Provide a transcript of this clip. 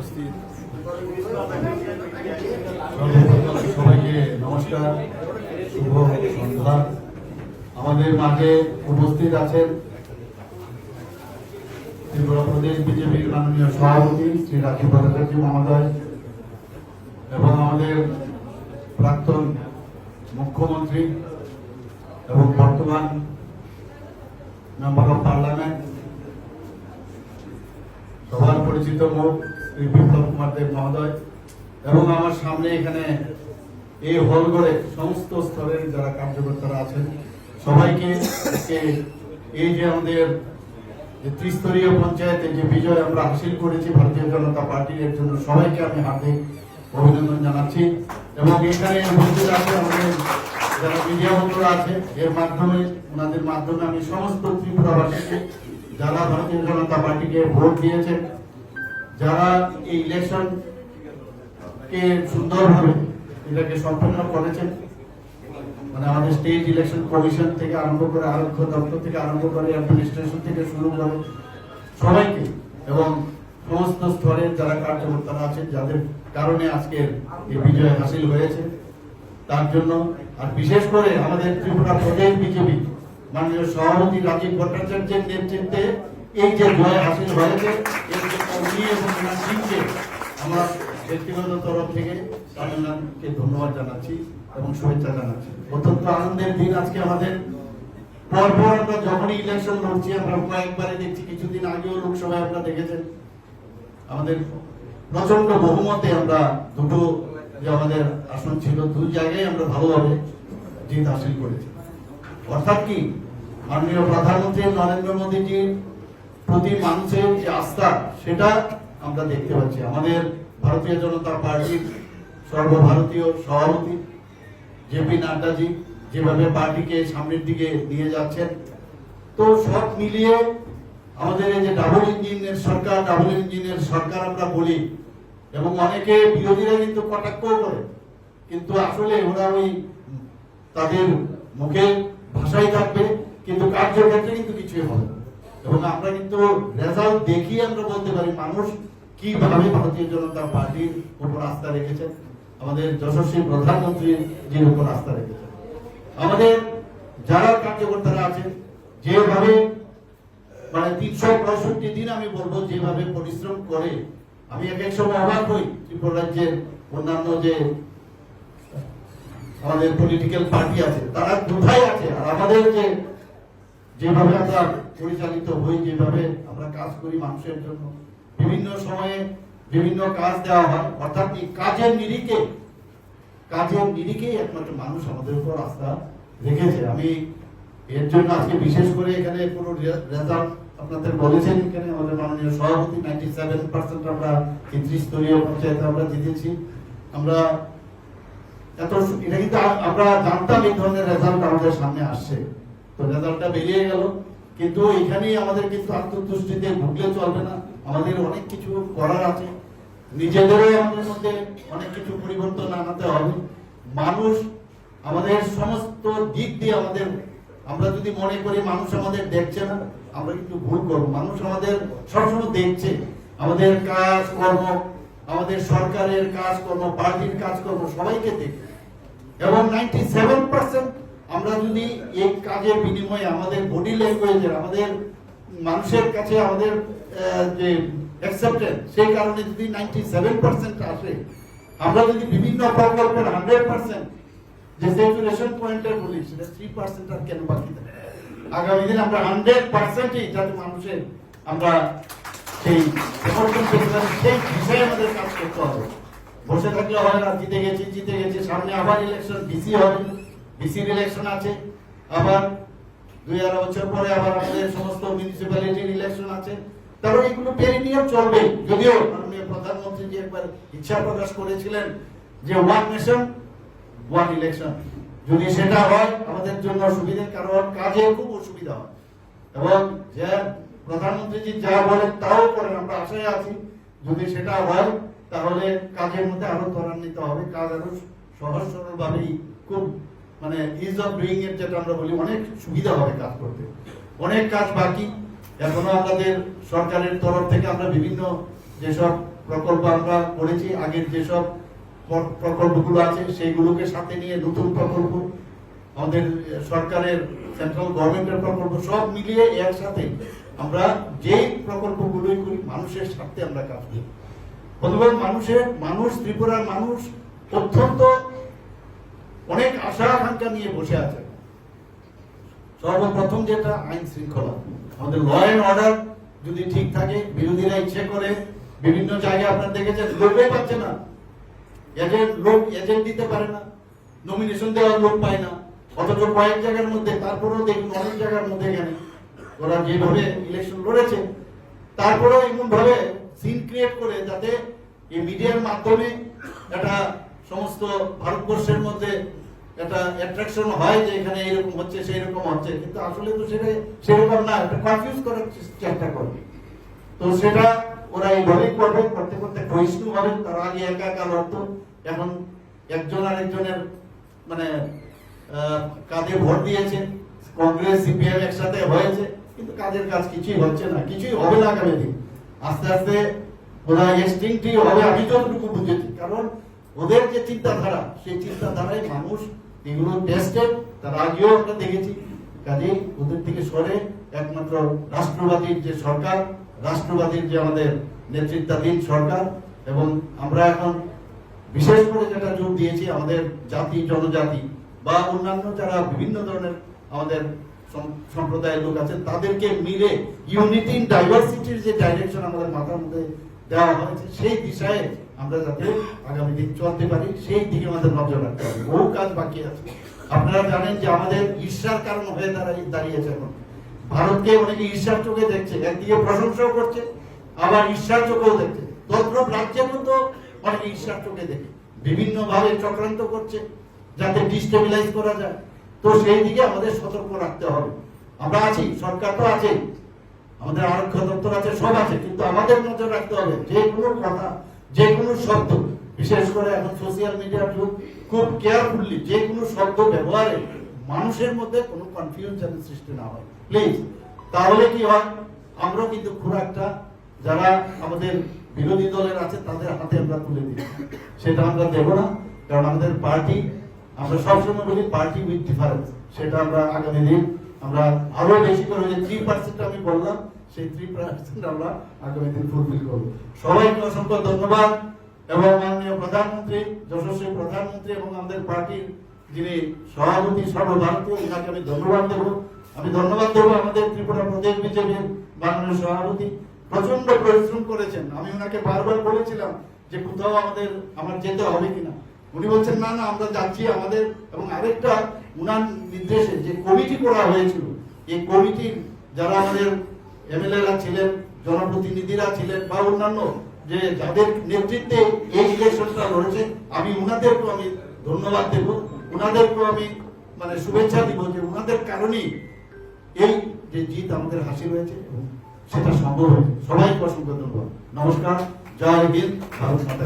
উপস্থিত। সবাইকে নমস্কার, শুভ সন্ধ্যা। আমাদের মাঝে উপস্থিত আছেন ত্রিপুরা প্রদেশ বিজেপির মাননীয় সভাপতি শ্রী রাজীব ভট্টাচার্য মহোদয় এবং আমাদের প্রাক্তন মুখ্যমন্ত্রী এবং বর্তমান মেম্বার অফ পার্লামেন্ট সবার পরিচিত মুখ। বিপ্লব কুমার দেব মহোদয় এবং আমার সামনে এখানে এই হল করে সমস্ত স্তরের যারা কার্যকর্তারা আছেন, সবাইকে এই যে আমাদের যে ত্রিস্তরীয় পঞ্চায়েতে যে বিজয় আমরা হাসিল করেছি ভারতীয় জনতা পার্টির, এর জন্য সবাইকে আমি হার্দিক অভিনন্দন জানাচ্ছি। এবং এখানে উপস্থিত আছে আমাদের যারা মিডিয়া বন্ধুরা আছে, এর মাধ্যমে, ওনাদের মাধ্যমে আমি সমস্ত ত্রিপুরাবাসীকে, যারা ভারতীয় জনতা পার্টিকে ভোট দিয়েছে যারা এই ইলেকশন কে সুন্দরভাবে এটাকে সম্পন্ন করেছেন মানে আমাদের স্টেট ইলেকশন কমিশন থেকে আরম্ভ করে আরক্ষ দপ্তর থেকে আরম্ভ করে অ্যাডমিনিস্ট্রেশন থেকে শুরু করে সবাইকে এবং সমস্ত স্তরের যারা কার্যকর্তারা আছেন, যাদের কারণে আজকের এই বিজয় হাসিল হয়েছে, তার জন্য আর বিশেষ করে আমাদের ত্রিপুরা প্রদেশ বিজেপি, মাননীয় সভাপতি রাজীব ভট্টাচার্যের নেতৃত্বে এই যে জয় হাসিল হয়েছে এবং টিমকে আমরা ব্যক্তিগত তরফ থেকে তামিলনাড়ুকে ধন্যবাদ জানাচ্ছি এবং শুভেচ্ছা জানাচ্ছি। অত্যন্ত আনন্দের দিন আজকে আমাদের। পরপর আমরা যখনই ইলেকশন লড়ছি আমরা কয়েকবারে দেখছি কিছুদিন আগেও লোকসভায় আপনারা দেখেছেন আমাদের প্রচণ্ড বহুমতে আমরা দুটো যে আমাদের আসন ছিল দুই জায়গায় আমরা ভালোভাবে জিত হাসিল করেছি। অর্থাৎ কি? মাননীয় প্রধানমন্ত্রী নরেন্দ্র মোদীজির প্রতি মানুষের যে আস্থা, সেটা আমরা দেখতে পাচ্ছি আমাদের ভারতীয় জনতা পার্টির সর্বভারতীয় সভাপতি জেপি নাড্ডাজি যেভাবে পার্টিকে সামনের দিকে নিয়ে যাচ্ছেন, তো সব মিলিয়ে আমাদের এই যে ডাবল ইঞ্জিনের সরকার, ডাবল ইঞ্জিনের সরকার আমরা বলি, এবং অনেকে বিরোধীরা কিন্তু কটাক্ষ করে, কিন্তু আসলে ওরা ওই তাদের মুখে ভাষাই থাকবে, কিন্তু কার্যক্ষেত্রে কিন্তু কিছুই হবে না। এবং আমরা কিন্তু রেজাল্ট দেখিয়ে আমরা বলতে পারি মানুষ কীভাবে ভারতীয় জনতা পার্টির উপর আস্থা রেখেছেন। আমাদের যশস্বী প্রধানমন্ত্রীর যে উপর আস্থা রেখেছেন। আমাদের যারা কার্যকর্তারা আছেন, যেভাবে মানে তিনশো পঁয়ষট্টি দিন আমি বলব যেভাবে পরিশ্রম করে, আমি এক এক সময় অবাক হই ত্রিপুরা রাজ্যের অন্যান্য যে আমাদের পলিটিক্যাল পার্টি আছে, তারা কোথায় আছে। আর আমাদের যে যেভাবে আমরা পরিচালিত হই, যেভাবে আমরা কাজ করি মানুষের জন্য, বিভিন্ন সময়ে বিভিন্ন কাজ দেওয়া হয়, অর্থাৎ এই কাজের নিরিখে, কাজের নিরিখেই একমাত্র মানুষ আমাদের উপর আস্থা রেখেছে। আমি এর জন্য আজকে বিশেষ করে এখানে পুরো রেজাল্ট আপনাদের বলেছেন এখানে আমাদের মাননীয় সভাপতি নাইনটি সেভেন পার্সেন্ট আমরা এই ত্রিস্তরীয় পঞ্চায়েতে আমরা জিতেছি। আমরা এত এটা কিন্তু আমরা জানতাম এই ধরনের রেজাল্ট আমাদের সামনে আসছে। তো রেজাল্টটা বেরিয়ে গেল। কিন্তু এখানেই আমাদের কিন্তু আত্মতুষ্টিতে ভুগলে চলবে না। আমাদের অনেক কিছু করার আছে। নিজেদেরও আমাদের মধ্যে অনেক কিছু পরিবর্তন আনাতে হবে। মানুষ আমাদের সমস্ত দিক দিয়ে আমাদের, আমরা যদি মনে করি মানুষ আমাদের দেখছে না, আমরা কিন্তু ভুল করব। মানুষ আমাদের সবসময় দেখছে। আমাদের কাজ কর্ম আমাদের সরকারের কাজ কর্ম পার্টির কাজ কর্ম সবাইকে দেখছে। এবং নাইনটি সেভেন পার্সেন্ট আমরা যদি এই কাজের বিনিময়ে আমাদের বডি ল্যাঙ্গুয়েজের আমাদের মানুষের কাছে আমাদের যে অ্যাকসেপ্টেন্স সেই কারণে যদি নাইনটি সেভেন পার্সেন্ট আসে, আমরা যদি বিভিন্ন প্রকল্পের হান্ড্রেড পার্সেন্ট যে স্যাচুরেশন পয়েন্টের বলি, সেটা থ্রি পার্সেন্ট আর কেন বাকি থাকে? আগামী দিন আমরা হান্ড্রেড পার্সেন্টই যাতে মানুষের আমরা সেই সেই বিষয়ে আমাদের কাজ করতে হবে। বসে থাকলে হয় না, জিতে গেছি জিতে গেছি, সামনে আবার ইলেকশন বিসি হবে বিসির ইলেকশন আছে, আবার দুই আড়াই বছর পরে আবার আমাদের সমস্ত মিউনিসিপ্যালিটির ইলেকশন আছে। তারপর এগুলো পেরে নিয়ে চলবে। যদিও মাননীয় প্রধানমন্ত্রী যে একবার ইচ্ছা প্রকাশ করেছিলেন যে ওয়ান নেশন ওয়ান ইলেকশন যদি সেটা হয়, আমাদের জন্য সুবিধা কারণ কাজে খুব অসুবিধা হয়। এবং যে প্রধানমন্ত্রীজি যা বলেন তাও করেন, আমরা আশায় আছি, যদি সেটা হয়, তাহলে কাজের মধ্যে আরও ত্বরান্বিত হবে। কাজ আরও সহজ সরল ভাবেই খুব মানে ইজ অফ ডুইং এর যেটা আমরা বলি, অনেক সুবিধা হবে কাজ করতে। অনেক কাজ বাকি। এখনও আমাদের সরকারের তরফ থেকে আমরা বিভিন্ন যেসব প্রকল্প আমরা করেছি, আগের যেসব প্রকল্পগুলো আছে, সেইগুলোকে সাথে নিয়ে নতুন প্রকল্প, আমাদের সরকারের সেন্ট্রাল গভর্নমেন্টের প্রকল্প, সব মিলিয়ে একসাথে আমরা যে প্রকল্পগুলোই করি, মানুষের স্বার্থে আমরা কাজ করি। বন্ধুগণ, মানুষের, মানুষ, ত্রিপুরার মানুষ অত্যন্ত আশা আকাঙ্ক্ষা নিয়ে বসে আছে। সর্বপ্রথম যেটা, আইন শৃঙ্খলা। আমাদের ল অ্যান্ড অর্ডার যদি ঠিক থাকে, বিরোধীরা ইচ্ছে করে, বিভিন্ন জায়গায় আপনারা দেখেছেন, লোকই পাচ্ছে না। এজেন্ট, লোক এজেন্ট দিতে পারে না। নমিনেশন দেওয়ার লোক পায় না। অথচ কয়েক জায়গার মধ্যে, তারপরেও দেখুন অনেক জায়গার মধ্যে ওরা যেভাবে ইলেকশন লড়েছে, তারপরেও এমন ভাবে সিন ক্রিয়েট করে যাতে এই মিডিয়ার মাধ্যমে একটা সমস্ত ভারতবর্ষের মধ্যে একটা অ্যাট্রাকশন হয় যে এখানে হচ্ছে সেই রকম হচ্ছে। কিন্তু আসলে তো সেটা সেরকম না, একটা কনফিউজ করার চেষ্টা করবে তো সেটা ওরা এইভাবেই করবে, করতে করতে হবে আগে একা একা লড়তো। এখন একজন মানে কাঁধে ভোট দিয়েছে, কংগ্রেস, সিপিএম একসাথে হয়েছে, কিন্তু কাজের কাজ কিছুই হচ্ছে না, কিছুই হবে না আগামী দিন। আস্তে আস্তে ওরা এক্সটিংটি হবে, আমি যতটুকু বুঝেছি। কারণ ওদের যে চিন্তাধারা, সেই চিন্তাধারায় মানুষ এগুলো টেস্টেড তার আগেও আমরা দেখেছি। কাজেই ওদের থেকে সরে একমাত্র রাষ্ট্রবাদীর যে সরকার, রাষ্ট্রবাদীর যে আমাদের নেতৃত্বাধীন সরকার, এবং আমরা এখন বিশেষ করে যেটা জোর দিয়েছি আমাদের জাতি, জনজাতি, বা অন্যান্য যারা বিভিন্ন ধরনের আমাদের সম্প্রদায়ের লোক আছে, তাদেরকে মিলে ইউনিটি ইন ডাইভার্সিটির যে ডাইরেকশন আমাদের মাথার মধ্যে দেওয়া হয়েছে, সেই দিশায় আমরা যাতে আগামী দিন চলতে পারি, সেই দিকে আমাদের নজর রাখতে হবে। বহু কাজ বাকি আছে। আপনারা জানেন যে আমাদের ঈর্ষার কারণ হয়ে দাঁড়াই দাঁড়িয়েছে এখন। ভারতকে অনেকে ঈর্ষার চোখে দেখছে, একদিকে প্রশংসাও করছে, আবার ঈর্ষার চোখেও দেখছে। তদ্রুপ রাজ্যের মতো অনেকে ঈর্ষার চোখে দেখে। বিভিন্ন ভাবে চক্রান্ত করছে, যাতে ডিস্টেবিলাইজ করা যায়। তো সেই দিকে আমাদের সতর্ক রাখতে হবে। আমরা আছি, সরকার তো আছে আমাদের আরক্ষ দপ্তর আছে, সব আছে, কিন্তু আমাদের নজর রাখতে হবে যে কোনো কথা, যে কোনো শব্দ, বিশেষ করে এখন সোশ্যাল মিডিয়ার যুগ খুব কেয়ারফুললি যে কোনো শব্দ ব্যবহারে মানুষের মধ্যে কোনো কনফিউশন সৃষ্টি না হয়। প্লিজ তাহলে কি হয়? আমরাও কিন্তু খুব একটা যারা আমাদের বিরোধী দলের আছে, তাদের হাতে আমরা তুলে দিই। সেটা আমরা দেব না, কারণ আমাদের পার্টি আমরা সবসময় বলি পার্টি উইথ ডিফারেন্স সেটা আমরা আগামী দিন আমরা আরও বেশি করে থ্রি পার্সেন্ট আমি বললাম সেই পার্সেন্ট আমরা আগামী দিন ফুলফিল করব। সবাইকে অসংখ্য ধন্যবাদ এবং মাননীয় প্রধানমন্ত্রী, যশস্বী প্রধানমন্ত্রী এবং আমাদের পার্টির যিনি সভাপতি সর্বভারতীয় ওনাকে আমি ধন্যবাদ দেব। আমি ধন্যবাদ দেবো আমাদের ত্রিপুরা প্রদেশ বিজেপির মাননীয় সভাপতি। প্রচণ্ড পরিশ্রম করেছেন। আমি ওনাকে বারবার বলেছিলাম যে কোথাও আমাদের, আমার যেতে হবে কিনা। উনি বলছেন, না না, আমরা যাচ্ছি আমাদের। এবং আরেকটা, উনার নির্দেশে যে কমিটি করা হয়েছিল, এই কমিটির যারা আমাদের এমএলএরা ছিলেন, জনপ্রতিনিধিরা ছিলেন বা অন্যান্য যে যাদের নেতৃত্বে এই ইলেকশনটা লড়েছে, আমি উনাদেরকেও আমি ধন্যবাদ দেব। ওনাদেরকেও আমি মানে শুভেচ্ছা দিব যে ওনাদের কারণেই এই যে জিত আমাদের হাসি হয়েছে সেটা সম্ভব হয়েছে। সবাইকে অসংখ্য ধন্যবাদ। নমস্কার, জয় হিন্দ, ভারত মাতা।